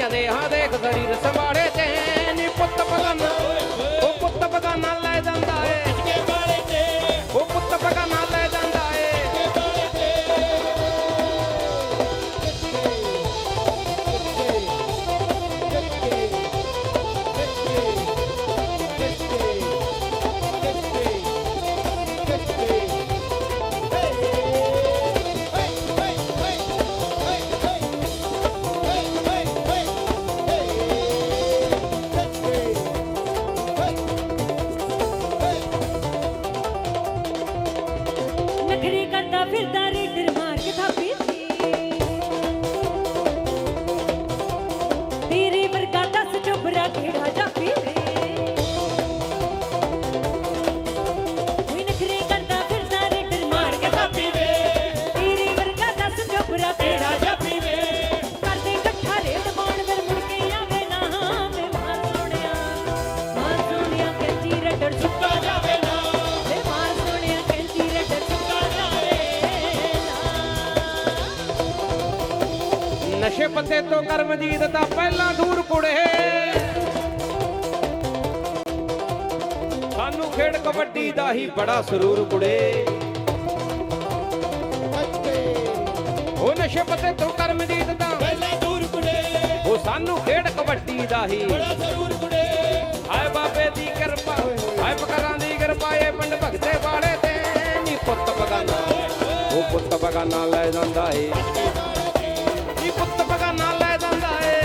ਵੱਜਰ ਵਰਗੀਆਂ ਦੇ ਹਾਂ verdadera ਨਸ਼ੇ ਪੱਤੇ ਤੋਂ ਕਰਮਜੀਤ ਤਾਂ ਪਹਿਲਾਂ ਦੂਰ ਕੁੜੇ। ਸਾਨੂੰ ਖੇਡ ਕਬੱਡੀ ਦਾ ਹੀ ਬੜਾ ਸਰੂਰ ਕੁੜੇ। ਉਹ ਨਸ਼ੇ ਪੱਤੇ ਤੋਂ ਕਰਮਜੀਤ ਤਾਂ ਉਹ ਸਾਨੂੰ ਖੇਡ ਕਬੱਡੀ ਦਾ ਹੀ ਹਾਏ ਬਾਬੇ ਦੀ ਕਿਰਪਾ ਹਾਏ ਪਕਰਾਂ ਦੀ ਕਿਰਪਾ ਇਹ ਪਿੰਡ ਭਗਤੇ ਵਾਲੇ ਤੇ ਨੀ ਪੁੱਤ ਬਗਾਨਾ। ਉਹ ਪੁੱਤ ਬਗਾਨਾ ਲੈ ਜਾਂਦਾ ਏ। ਕੀ ਪੁੱਤ ਪਗਾ ਲੈ ਜਾਂਦਾ ਏ।